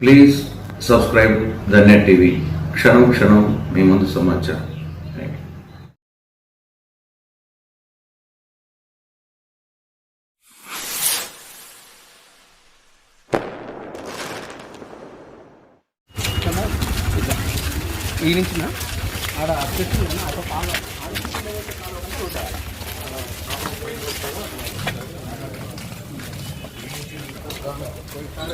Please subscribe the net TV Kshanam Kshanam మీ ముందు సమాచారం. ఈ నుంచి ఆడ చెట్టు ఉంది, అక్కడ పాల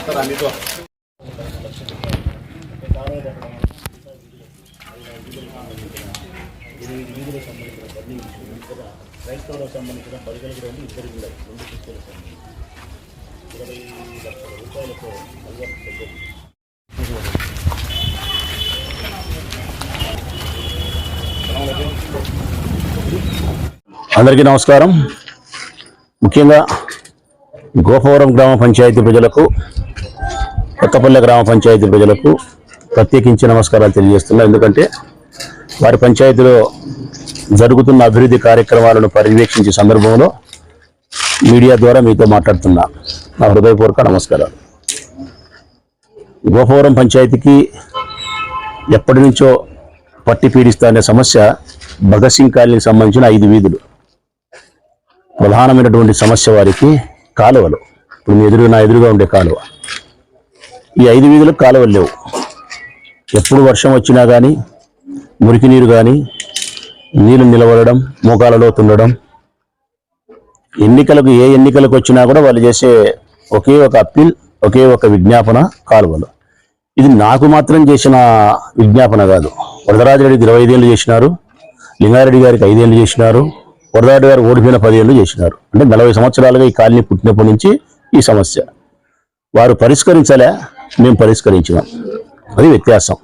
క్రైస్తవులకు సంబంధించిన పరిగణ గ్రౌండ్ ఇద్దరు కూడా రెండు శక్తులకు సంబంధించి ఇరవై లక్షల రూపాయలతో అల్వర్ట్ అందరికీ నమస్కారం. ముఖ్యంగా గోపవరం గ్రామ పంచాయతీ ప్రజలకు కొత్తపల్లె గ్రామ పంచాయతీ ప్రజలకు ప్రత్యేకించి నమస్కారాలు తెలియజేస్తున్నా. ఎందుకంటే వారి పంచాయతీలో జరుగుతున్న అభివృద్ధి కార్యక్రమాలను పర్యవేక్షించే సందర్భంలో మీడియా ద్వారా మీతో మాట్లాడుతున్నా. నా హృదయపూర్వక నమస్కారాలు. గోపవరం పంచాయతీకి ఎప్పటి నుంచో పట్టి పీడిస్తా అనే సమస్య భగత్ సింగ్ కాలనీకి సంబంధించిన ఐదు వీధులు. ప్రధానమైనటువంటి సమస్య వారికి కాలువలు. ఇప్పుడు మీ ఎదురు నా ఎదురుగా ఉండే కాలువ. ఈ ఐదు వీధులకు కాలువలు లేవు. ఎప్పుడు వర్షం వచ్చినా కానీ మురికి నీరు కానీ నీళ్ళు నిలబడడం మోకాలలో తుండడం ఎన్నికలకు ఏ ఎన్నికలకు వచ్చినా కూడా వాళ్ళు చేసే ఒకే ఒక అప్పీల్ ఒకే ఒక విజ్ఞాపన కాలువలు. ఇది నాకు మాత్రం చేసిన విజ్ఞాపన కాదు. వరదరాజరెడ్డికి ఇరవై ఐదేళ్ళు చేసినారు. లింగారెడ్డి గారికి ఐదేళ్ళు చేసినారు. వరదరాజు గారు ఓడిపోయిన పదేళ్ళు చేసినారు. అంటే నలభై సంవత్సరాలుగా ఈ కాలనీ పుట్టినప్పటి నుంచి ఈ సమస్య. వారు పరిష్కరించలే మేము పరిష్కరించినాం. అది వ్యత్యాసం.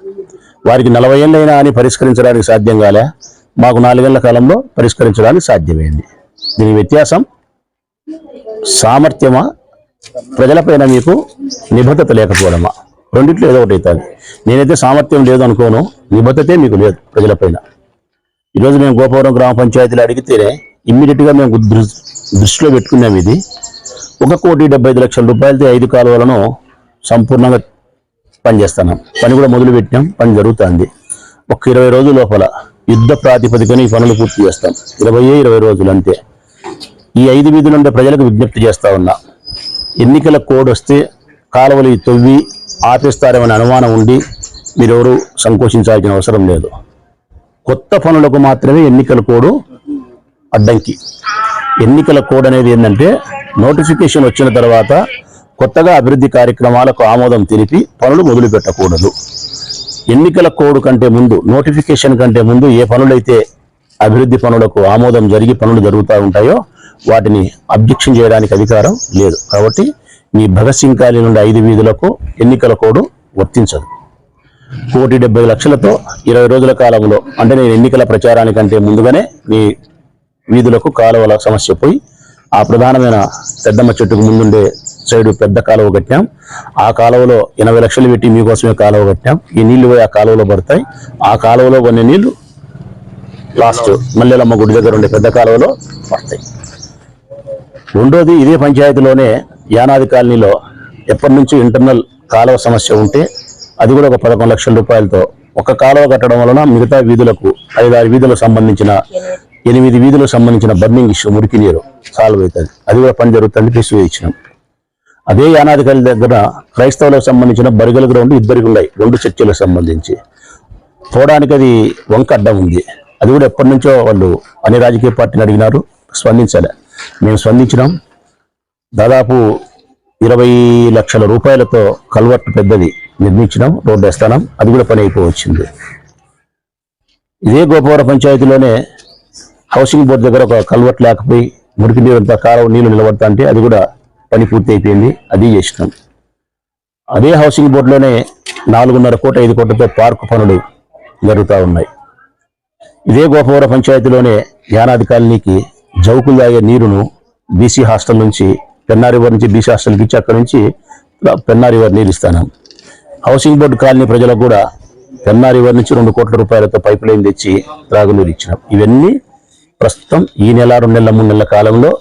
వారికి నలభై ఏళ్ళైనా అని పరిష్కరించడానికి సాధ్యం కాలే. మాకు నాలుగేళ్ళ కాలంలో పరిష్కరించడానికి సాధ్యమైంది. దీని వ్యత్యాసం సామర్థ్యమా? ప్రజలపైన మీకు నిబద్ధత లేకపోవడమా? రెండిట్లో ఏదో ఒకటి అవుతుంది. నేనైతే సామర్థ్యం లేదు అనుకోను. నిబద్ధతే మీకు లేదు ప్రజలపైన. ఈరోజు మేము గోపవరం గ్రామ పంచాయతీలో అడిగితేనే ఇమ్మీడియట్గా మేము దృష్టిలో పెట్టుకున్నాం ఇది. ఒక కోటి డెబ్బై ఐదు లక్షల రూపాయలతో ఐదు కాలువలను సంపూర్ణంగా పనిచేస్తున్నాం. పని కూడా మొదలు పెట్టినాం పని జరుగుతుంది. ఒక ఇరవై రోజుల లోపల యుద్ధ ప్రాతిపదికన ఈ పనులు పూర్తి చేస్తాం. ఇరవై ఇరవై రోజులు అంతే. ఈ ఐదు వీధులు ఉండే ప్రజలకు విజ్ఞప్తి చేస్తా ఉన్నా. ఎన్నికల కోడ్ వస్తే కాలువలు తొవ్వి తవ్వి ఆపేస్తారేమనే అనుమానం ఉండి మీరెవరు సంకోచించాల్సిన అవసరం లేదు. కొత్త పనులకు మాత్రమే ఎన్నికల కోడ్ అడ్డంకి. ఎన్నికల కోడ్ అనేది ఏంటంటే నోటిఫికేషన్ వచ్చిన తర్వాత కొత్తగా అభివృద్ధి కార్యక్రమాలకు ఆమోదం తెలిపి పనులు మొదలు పెట్టకూడదు ఎన్నికల కోడ్ కంటే ముందు నోటిఫికేషన్ కంటే ముందు ఏ పనులైతే అభివృద్ధి పనులకు ఆమోదం జరిగి పనులు జరుగుతూ ఉంటాయో వాటిని అబ్జెక్షన్ చేయడానికి అధికారం లేదు. కాబట్టి మీ భగత్ సింగ్ కాలి నుండి ఐదు వీధులకు ఎన్నికల కోడ్ వర్తించదు. కోటి డెబ్బై లక్షలతో ఇరవై రోజుల కాలంలో అంటే నేను ఎన్నికల ప్రచారానికంటే ముందుగానే మీ వీధులకు కాలువల సమస్య పోయి ఆ ప్రధానమైన పెద్దమ్మ చెట్టుకు ముందుండే సైడు పెద్ద కాలువ కట్టాం. ఆ కాలువలో ఎనభై లక్షలు పెట్టి మీకోసమే కాలువ కట్టాం. ఈ నీళ్ళు పోయి ఆ కాలువలో పడతాయి. ఆ కాలువలో కొన్ని నీళ్ళు లాస్ట్ మల్లెలమ్మ గుడి దగ్గర ఉండే పెద్ద కాలువలో పడతాయి. రెండోది ఇదే పంచాయతీలోనే యానాది కాలనీలో ఎప్పటి నుంచి ఇంటర్నల్ కాలువ సమస్య ఉంటే అది కూడా ఒక పదకొండు లక్షల రూపాయలతో ఒక కాలువ కట్టడం వలన మిగతా వీధులకు ఐదారు వీధులకు సంబంధించిన ఎనిమిది వీధులకు సంబంధించిన బర్నింగ్ ఇష్యూ మురికి నీరు సాల్వ్ అవుతుంది. అది కూడా పని జరుగుతుంది పిసివి అదే యానాది దగ్గర క్రైస్తవులకు సంబంధించిన బరిగల గ్రౌండ్ ఇద్దరికి ఉన్నాయి. రెండు చర్చిలకు సంబంధించి. పోవడానికి అది వంక అడ్డం ఉంది. అది కూడా ఎప్పటి నుంచో వాళ్ళు అన్ని రాజకీయ పార్టీని అడిగినారు. స్పందించాలి. మేము స్పందించినాం. దాదాపు ఇరవై లక్షల రూపాయలతో కల్వర్ట్ పెద్దది నిర్మించినాం. రోడ్డు వేస్తానం. అది కూడా పని అయిపోవచ్చింది. ఇదే గోపవరం పంచాయతీలోనే హౌసింగ్ బోర్డు దగ్గర ఒక కల్వర్ట్ లేకపోయి మురికి నీరు అంతా కారం నీళ్ళు నిలబడతా అంటే అది కూడా పని పూర్తి అయిపోయింది అది చేసినాం అదే హౌసింగ్ బోర్డులోనే నాలుగున్నర కోట్ల ఐదు కోట్లతో పార్కు పనులు జరుగుతూ ఉన్నాయి. ఇదే గోపవర పంచాయతీలోనే యానాది కాలనీకి జౌకులు తాగే నీరును బీసీ హాస్టల్ నుంచి పెన్నా రివర్ నుంచి బీసీ హాస్టల్కి ఇచ్చి అక్కడి నుంచి పెన్నా రివర్ నీళ్ళు ఇస్తాను. హౌసింగ్ బోర్డు కాలనీ ప్రజలకు కూడా పెన్నా రివర్ నుంచి రెండు కోట్ల రూపాయలతో పైపు లైన్ తెచ్చి త్రాగునీరు ఇచ్చినాం. ఇవన్నీ ప్రస్తుతం ఈ నెల రెండు నెలల మూడు నెలల కాలంలో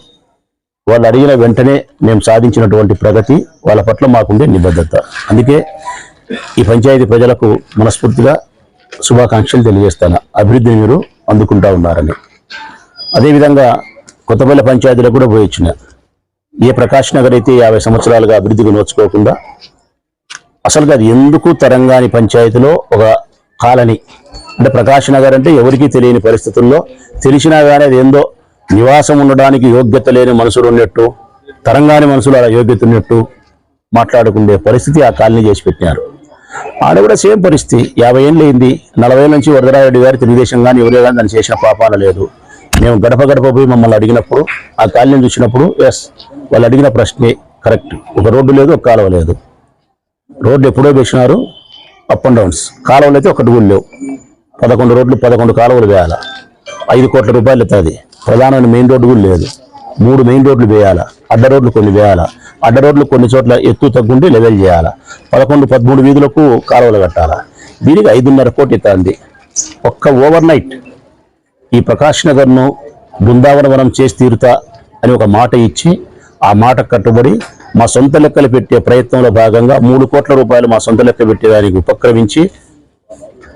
వాళ్ళు అడిగిన వెంటనే మేము సాధించినటువంటి ప్రగతి వాళ్ళ పట్ల మాకుండే నిబద్ధత. అందుకే ఈ పంచాయతీ ప్రజలకు మనస్ఫూర్తిగా శుభాకాంక్షలు తెలియజేస్తాను. అభివృద్ధిని మీరు అందుకుంటా ఉన్నారని. అదేవిధంగా కొత్తపల్లి పంచాయతీలో కూడా పోయొచ్చిన. ఏ ప్రకాష్ నగర్ అయితే యాభై సంవత్సరాలుగా అభివృద్ధికి నోచుకోకుండా అసలుగా అది ఎందుకు తరంగాని పంచాయతీలో ఒక కాలనీ? అంటే ప్రకాష్ నగర్ అంటే ఎవరికీ తెలియని పరిస్థితుల్లో తెలిసినా కానీ అది ఏందో నివాసం ఉండడానికి యోగ్యత లేని మనుషులు ఉన్నట్టు తరంగాని మనుషులు అలా యోగ్యత ఉన్నట్టు మాట్లాడుకునే పరిస్థితి ఆ కాలనీ చేసి పెట్టినారు. ఆడ కూడా సేమ్ పరిస్థితి. యాభై ఏళ్ళు అయింది. నలభై ఏళ్ళ నుంచి వరదరారెడ్డి గారు తెలుగుదేశం కానీ ఎవరే కానీ దాన్ని చేసిన పాపాన లేదు. మేము గడప గడప పోయి మమ్మల్ని అడిగినప్పుడు ఆ కాలనీ చూసినప్పుడు ఎస్ వాళ్ళు అడిగిన ప్రశ్నే కరెక్ట్. ఒక రోడ్డు లేదు ఒక కాలువ లేదు. రోడ్లు ఎప్పుడో వేసినారు? అప్ అండ్ డౌన్స్ కాలువలు అయితే ఒకటి కూడా లేవు. పదకొండు రోడ్లు పదకొండు కాలువలు వేయాలి? ఐదు కోట్ల రూపాయలు అవుతుంది ప్రధానమైన మెయిన్ రోడ్డు కూడా లేదు. మూడు మెయిన్ రోడ్లు వేయాలా? అడ్డ రోడ్లు కొన్ని వేయాలా? అడ్డ రోడ్లు కొన్ని చోట్ల ఎత్తు తగ్గుంటే లెవెల్ చేయాలా? పదకొండు పదమూడు వీధులకు కాలువలు కట్టాలా? దీనికి ఐదున్నర కోటి తాంది ఒక్క ఓవర్ నైట్ ఈ ప్రకాష్ నగర్ను బృందావనవనం చేసి తీరుతా అని ఒక మాట ఇచ్చి ఆ మాట కట్టుబడి మా సొంత లెక్కలు పెట్టే ప్రయత్నంలో భాగంగా మూడు కోట్ల రూపాయలు మా సొంత లెక్క పెట్టేదానికి ఉపక్రమించి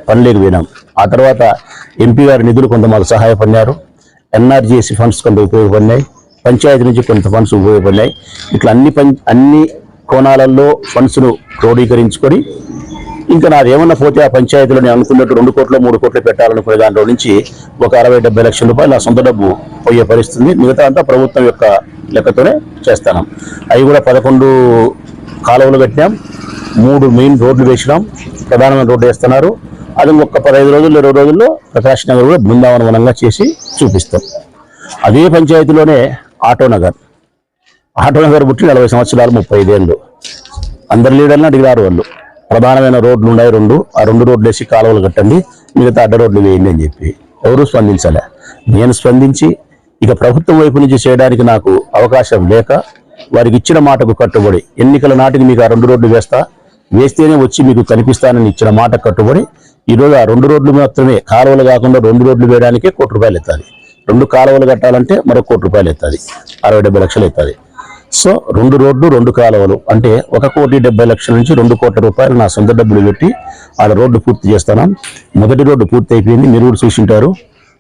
పనిలోకి పోయినాం. ఆ తర్వాత ఎంపీ గారి నిధులు కొంత మాకు సహాయపడినారు. ఎన్ఆర్జీఎస్సీ ఫండ్స్ కొంత ఉపయోగపడినాయి. పంచాయతీ నుంచి కొంత ఫండ్స్ ఉపయోగపడినాయి. ఇట్లా అన్ని పం అన్ని కోణాలలో ఫండ్స్ను క్రోడీకరించుకొని ఇంకా నాది ఏమన్నా పోతే ఆ పంచాయతీలో నేను అనుకున్నట్టు రెండు కోట్లు మూడు కోట్లు పెట్టాలనుకునే దాంట్లో నుంచి ఒక అరవై డెబ్బై లక్షల రూపాయలు నా సొంత డబ్బు పోయే పరిస్థితుంది మిగతా అంతా ప్రభుత్వం యొక్క లెక్కతోనే చేస్తాను. అవి కూడా పదకొండు కాలువలు కట్టినాం. మూడు మెయిన్ రోడ్లు వేసినాం. ప్రధానమైన రోడ్డు వేస్తున్నారు. అది ఒక్క పదహైదు రోజులు ఇరవై రోజుల్లో ప్రకాష్ నగర్ కూడా బృందావనవనంగా చేసి చూపిస్తాం. అదే పంచాయతీలోనే ఆటో నగర్. ఆటో నగర్ పుట్టి నలభై సంవత్సరాలు ముప్పై ఐదేళ్ళు. అందరి లీడర్లు అడిగారు వాళ్ళు. ప్రధానమైన రోడ్లు ఉన్నాయి రెండు. ఆ రెండు రోడ్లు వేసి కాలువలు కట్టండి మిగతా అడ్డ రోడ్లు వేయండి అని చెప్పి ఎవరు స్పందించలే. నేను స్పందించి ఇక ప్రభుత్వం వైపు నుంచి చేయడానికి నాకు అవకాశం లేక వారికి ఇచ్చిన మాటకు కట్టుబడి ఎన్నికల నాటికి మీకు ఆ రెండు రోడ్లు వేస్తా వేస్తేనే వచ్చి మీకు కనిపిస్తానని ఇచ్చిన మాట కట్టుబడి ఈరోజు ఆ రెండు రోడ్లు మాత్రమే కాలువలు కాకుండా రెండు రోడ్లు వేయడానికే కోటి రూపాయలు ఎత్తాలి. రెండు కాలువలు కట్టాలంటే మరో కోటి రూపాయలు ఎత్తాలి. అరవై డెబ్బై లక్షలు ఎత్తాలి. సో రెండు రోడ్లు రెండు కాలువలు అంటే ఒక కోటి డెబ్బై లక్షల నుంచి రెండు కోట్ల రూపాయలు నా సొంత డబ్బులు పెట్టి ఆ రోడ్డు పూర్తి చేస్తాను. మొదటి రోడ్డు పూర్తి అయిపోయింది మీరు కూడా చూసింటారు.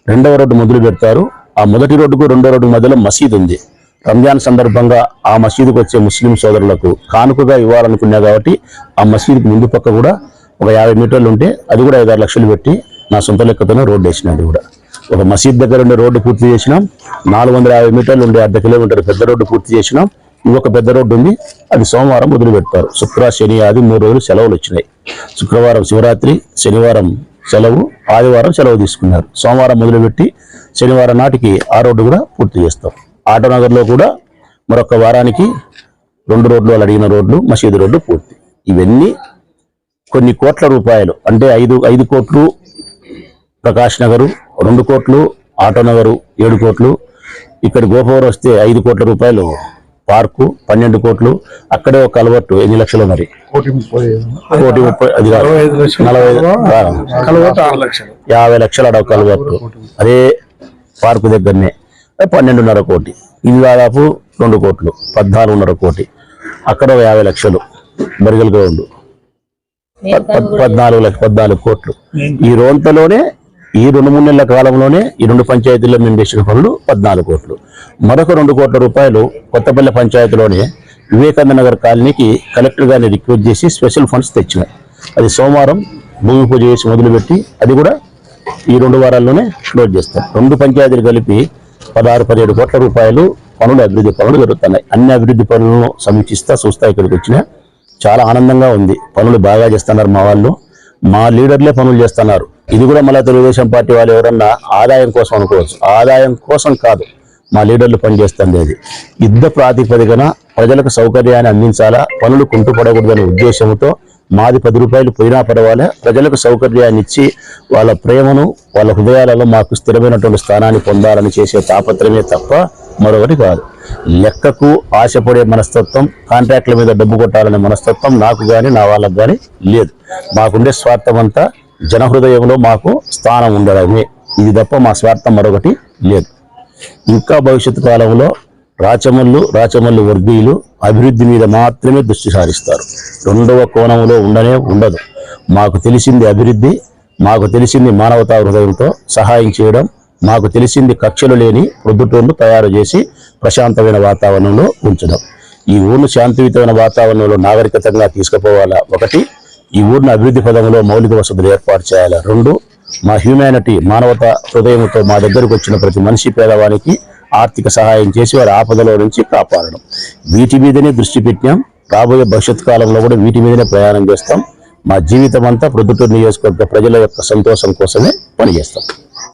రెండవ రోడ్డు మొదలు పెడతారు. ఆ మొదటి రోడ్డుకు రెండో రోడ్డు మధ్యలో మసీదు ఉంది. రంజాన్ సందర్భంగా ఆ మసీదుకు వచ్చే ముస్లిం సోదరులకు కానుకగా ఇవ్వాలనుకున్నా కాబట్టి ఆ మసీదుకి ముందు పక్క కూడా ఒక యాభై మీటర్లు ఉంటే అది కూడా ఐదారు లక్షలు పెట్టి నా సొంత లెక్కతోనే రోడ్డు వేసినది కూడా. ఒక మసీద్ దగ్గర ఉండే రోడ్డు పూర్తి చేసినాం. నాలుగు వందల యాభై మీటర్లు ఉండే అర్ధ కిలోమీటర్ పెద్ద రోడ్డు పూర్తి చేసినాం. ఇంకొక పెద్ద రోడ్డు ఉంది. అది సోమవారం వదిలిపెడతారు. శుక్ర శని ఆది మూడు రోజులు సెలవులు వచ్చినాయి. శుక్రవారం శివరాత్రి శనివారం సెలవు ఆదివారం సెలవు తీసుకున్నారు. సోమవారం మొదలుపెట్టి శనివారం నాటికి ఆ రోడ్డు కూడా పూర్తి చేస్తాం. ఆటో నగర్లో కూడా మరొక వారానికి రెండు రోడ్లు వాళ్ళు అడిగిన రోడ్లు మసీదు రోడ్డు పూర్తి. ఇవన్నీ కొన్ని కోట్ల రూపాయలు అంటే ఐదు ఐదు కోట్లు ప్రకాష్ నగరు రెండు కోట్లు ఆటో నగరు ఏడు కోట్లు. ఇక్కడ గోపవరం వస్తే ఐదు కోట్ల రూపాయలు పార్కు పన్నెండు కోట్లు. అక్కడే ఒక కలవట్టు ఎన్ని లక్షలు మరి? కోటి ముప్పై అది కాదు. నలభై యాభై లక్షలు. అడవ కలవట్టు అదే పార్కు దగ్గరనే. పన్నెండున్నర కోటి. ఇది దాదాపు రెండు కోట్లు పద్నాలుగున్నర కోటి. అక్కడ ఒక యాభై లక్షలు బరిగల్ గ్రౌండ్ పద్నాలుగు లక్ష పద్నాలుగు కోట్లు. ఈ రోంతలోనే ఈ రెండు మూడు నెలల కాలంలోనే ఈ రెండు పంచాయతీల్లో మేము చేసిన పనులు పద్నాలుగు కోట్లు. మరొక రెండు కోట్ల రూపాయలు కొత్తపల్లి పంచాయతీలోనే వివేకానంద నగర్ కాలనీకి కలెక్టర్ గారిని రిక్వెస్ట్ చేసి స్పెషల్ ఫండ్స్ తెచ్చినాయి అది సోమవారం భూమి పూజ చేసి మొదలుపెట్టి అది కూడా ఈ రెండు వారాల్లోనే క్లోజ్ చేస్తాం. రెండు పంచాయతీలు కలిపి పదహారు పదిహేడు కోట్ల రూపాయలు పనులు అభివృద్ధి పనులు జరుగుతున్నాయి. అన్ని అభివృద్ధి పనులను సమీక్షిస్తా చూస్తా ఇక్కడికి వచ్చినా చాలా ఆనందంగా ఉంది. పనులు బాగా చేస్తున్నారు మా వాళ్ళు. మా లీడర్లే పనులు చేస్తున్నారు. ఇది కూడా మళ్ళీ తెలుగుదేశం పార్టీ వాళ్ళు ఎవరన్నా ఆదాయం కోసం అనుకోవచ్చు. ఆదాయం కోసం కాదు మా లీడర్లు పనిచేస్తుంది అది యుద్ధ ప్రాతిపదికన ప్రజలకు సౌకర్యాన్ని అందించాలా? పనులు కుంటుపడకూడదనే ఉద్దేశంతో మాది పది రూపాయలు పోయినా పర్వాలే. ప్రజలకు సౌకర్యాన్ని ఇచ్చి వాళ్ళ ప్రేమను వాళ్ళ హృదయాలలో మాకు స్థిరమైనటువంటి స్థానాన్ని పొందాలని చేసే తాపత్రమే తప్ప మరొకటి కాదు. లెక్కకు ఆశపడే మనస్తత్వం కాంట్రాక్ట్ల మీద డబ్బు కొట్టాలనే మనస్తత్వం నాకు కానీ నా వాళ్ళకు కానీ లేదు. మాకుండే స్వార్థం అంతా జనహృదయంలో మాకు స్థానం ఉండడమే. ఇది తప్ప మా స్వార్థం మరొకటి లేదు. ఇంకా భవిష్యత్తు కాలంలో రాచమల్లు రాచమల్లు వర్గీయులు అభివృద్ధి మీద మాత్రమే దృష్టి సారిస్తారు. రెండవ కోణంలో ఉండనే ఉండదు. మాకు తెలిసింది అభివృద్ధి మాకు తెలిసింది మానవతా హృదయంతో సహాయం చేయడం మాకు తెలిసింది కక్షలు లేని ప్రొద్దుటూర్లు తయారు చేసి ప్రశాంతమైన వాతావరణంలో ఉంచడం. ఈ ఊరిని శాంతియుతమైన వాతావరణంలో నాగరికతంగా తీసుకుపోవాలా? ఒకటి ఈ ఊరిని అభివృద్ధి పదంలో మౌలిక వసతులు ఏర్పాటు చేయాలా? రెండు మా హ్యూమానిటీ మానవత హృదయంతో మా దగ్గరకు వచ్చిన ప్రతి మనిషి పేదవానికి ఆర్థిక సహాయం చేసి వారి ఆపదలో నుంచి కాపాడడం. వీటి మీదనే దృష్టి పెట్టాం. రాబోయే భవిష్యత్ కాలంలో కూడా వీటి మీదనే ప్రయాణం చేస్తాం. మా జీవితం అంతా ప్రొద్దుటూరు నియోజకవర్గ ప్రజల యొక్క సంతోషం కోసమే పనిచేస్తాం.